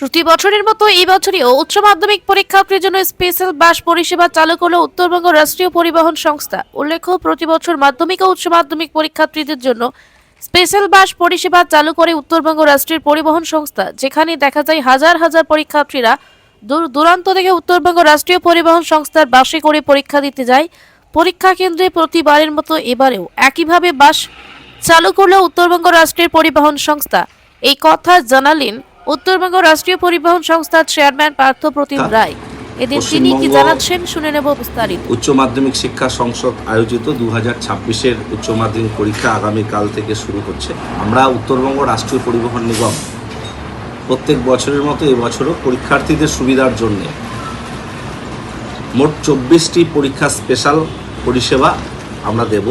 প্রতি বছরের মতো এই বছরেও উচ্চ মাধ্যমিক পরীক্ষার্থীর জন্য স্পেশাল বাস পরিষেবা চালু করল উত্তরবঙ্গ রাষ্ট্রীয় পরিবহন সংস্থা। উল্লেখ্য প্রতি বছর মাধ্যমিক ও উচ্চ মাধ্যমিক পরীক্ষার্থীদের জন্য স্পেশাল বাস পরিষেবা চালু করে উত্তরবঙ্গ রাষ্ট্রীয় পরিবহন সংস্থা, যেখানে দেখা যায় হাজার হাজার পরীক্ষার্থীরা দূর দূরান্ত থেকে উত্তরবঙ্গ রাষ্ট্রীয় পরিবহন সংস্থার বাসে করে পরীক্ষা দিতে যায়। পরীক্ষা কেন্দ্রে প্রতিবারের মতো এবারেও একইভাবে বাস চালু করল উত্তরবঙ্গ রাষ্ট্রীয় পরিবহন সংস্থা। এই কথা জানালেন উত্তরবঙ্গ রাষ্ট্রীয় পরিবহন সংস্থার চেয়ারম্যান পার্থ প্রতিম রায়। এদিন তিনি কি জানাচ্ছেন শুনে নেব বিস্তারিত। উচ্চ মাধ্যমিক শিক্ষা সংসদ আয়োজিত দু হাজার ছাব্বিশের উচ্চ মাধ্যমিক পরীক্ষা আগামীকাল থেকে শুরু হচ্ছে। আমরা উত্তরবঙ্গ রাষ্ট্রীয় পরিবহন নিগম প্রত্যেক বছরের মতো এবছরও পরীক্ষার্থীদের সুবিধার জন্য মোট চব্বিশটি পরীক্ষা স্পেশাল পরিষেবা আমরা দেব।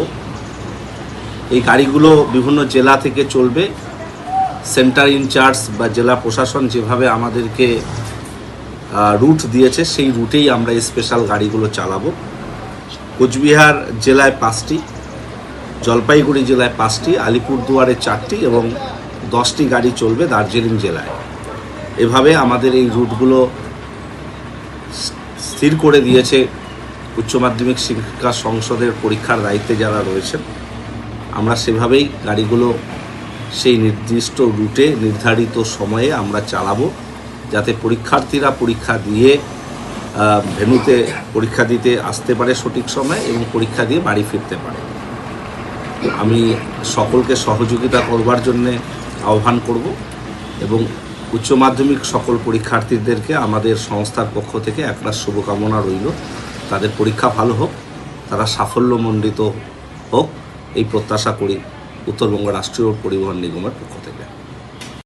এই গাড়িগুলো বিভিন্ন জেলা থেকে চলবে। সেন্টার ইনচার্জ বা জেলা প্রশাসন যেভাবে আমাদেরকে রুট দিয়েছে, সেই রুটেই আমরা স্পেশাল গাড়িগুলো চালাবো। কোচবিহার জেলায় পাঁচটি, জলপাইগুড়ি জেলায় পাঁচটি, আলিপুরদুয়ারে চারটি এবং দশটি গাড়ি চলবে দার্জিলিং জেলায়। এভাবে আমাদের এই রুটগুলো স্থির করে দিয়েছে উচ্চ মাধ্যমিক শিক্ষা সংসদের পরীক্ষার দায়িত্বে যারা রয়েছেন। আমরা সেভাবেই গাড়িগুলো সেই নির্দিষ্ট রুটে নির্ধারিত সময়ে আমরা চালাবো যাতে পরীক্ষার্থীরা পরীক্ষা দিয়ে আহ, ভেন্যুতে পরীক্ষা দিতে আসতে পারে সঠিক সময় এবং পরীক্ষা দিয়ে বাড়ি ফিরতে পারে। আমি সকলকে সহযোগিতা করবার জন্যে আহ্বান করব এবং উচ্চ মাধ্যমিক সকল পরীক্ষার্থীদেরকে আমাদের সংস্থার পক্ষ থেকে একটা শুভকামনা রইল। তাদের পরীক্ষা ভালো হোক তারা সাফল্যমণ্ডিত হোক এই প্রত্যাশা করি। উত্তরবঙ্গ রাষ্ট্রীয় পরিবহন নিগমের পক্ষ থেকে।